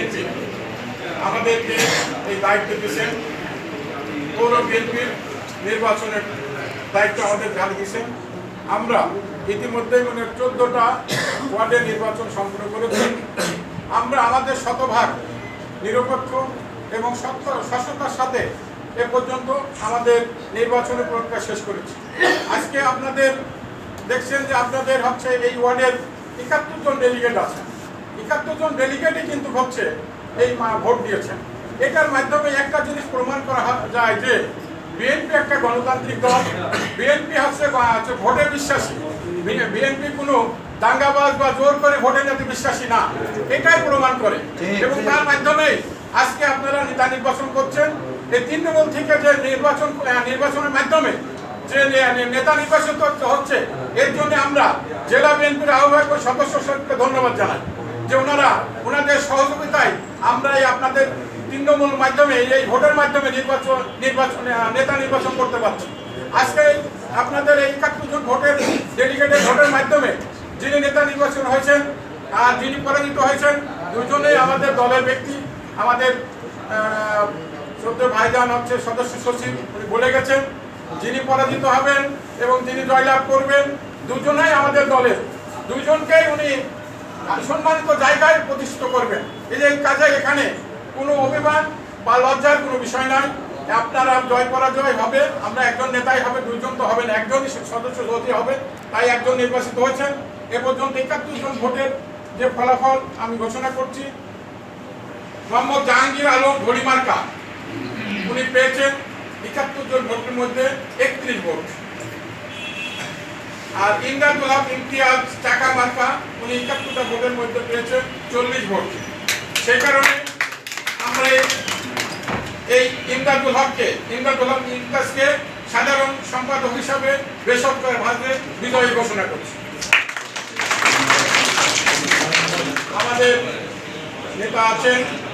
BNP. আমাদেরকে এই দায়িত্ব দিয়েছেন, পৌর বিএনপির নির্বাচনের দায়িত্ব আমাদের ঢাল দিয়েছেন। আমরা ইতিমধ্যে মানে চোদ্দটা ওয়ার্ডের নির্বাচন সম্পন্ন করেছি। আমরা আমাদের শতভাগ নিরপেক্ষ এবং সত্য সাথে এ পর্যন্ত আমাদের নির্বাচনের প্রক্রিয়া শেষ করেছি। আজকে আপনাদের দেখছেন যে আপনাদের হচ্ছে এই ওয়ার্ডের একাত্তর জন ডেলিগেট আছে একাত্তর জন ডেলিগেটই কিন্তু হচ্ছে এই ভোট দিয়েছেন। এটার মাধ্যমে একটা জিনিস প্রমাণ করা যায় যে বিএনপি একটা গণতান্ত্রিক দল। বিএনপি হচ্ছে ভোটে বিশ্বাসী। বিএনপি কোনো দাঙ্গাবাজ বা জোর করে ভোটে নিতে বিশ্বাসী না। এটাই প্রমাণ করে। এবং তার মাধ্যমে আজকে আপনারা নেতা নির্বাচন করছেন। এই তৃণমূল থেকে যে নির্বাচন নির্বাচনের মাধ্যমে যে নেতা নির্বাচিত হচ্ছে- হচ্ছে এর জন্য আমরা জেলা বিএনপির আহ্বায়ক সদস্য সদস্যকে ধন্যবাদ জানাই। যে ওনারা, ওনাদের সহযোগিতায় আমরা এই আপনাদের তৃণমূল মাধ্যমে, এই ভোটের মাধ্যমে নির্বাচন নির্বাচন নেতা নির্বাচন করতে পারছি। আজকে আপনাদের এই একাত্তর জন ভোটের ডেলিগেটের ভোটের মাধ্যমে যিনি নেতা নির্বাচন হয়েছেন, আর যিনি পরাজিত হয়েছেন, দুজনেই আমাদের দলের ব্যক্তি। আমাদের সদ্য ভাইজান হচ্ছে সদস্য সচিব, উনি বলে গেছেন, যিনি পরাজিত হবেন এবং যিনি জয়লাভ করবেন, দুজনেই আমাদের দলের। দুজনকেই উনি সম্মানিত জায়গায় প্রতিষ্ঠিত করবেন। এই যে কাজে এখানে কোনো অভিমান বা লজ্জার কোনো বিষয় নাই। আপনারা জয় পরাজয় হবে, আমরা একজন নেতাই হবে দুজন তো হবেন, একজনই সদস্য যদি হবে, তাই একজন নির্বাচিত হয়েছেন। এ পর্যন্ত একাত্তর জন ভোটের যে ফলাফল আমি ঘোষণা করছি, মোহাম্মদ জাহাঙ্গীর আলম ঘড়িমার্কা উনি পেয়েছেন একাত্তর জন ভোটের মধ্যে একত্রিশ ভোট। আর হক ইমতিয়াজ চাকা মার্কা উনি একাত্তরটা ভোটের মধ্যে পেয়েছেন, চল্লিশ ভোট। সেই কারণে আমরা এই- ইমদাদুল হককে ইমদাদুল হক ইমতাজকে সাধারণ সম্পাদক হিসাবে বেসরকারি ভাবে বিজয়ী ঘোষণা করছি। আমাদের নেতা আছেন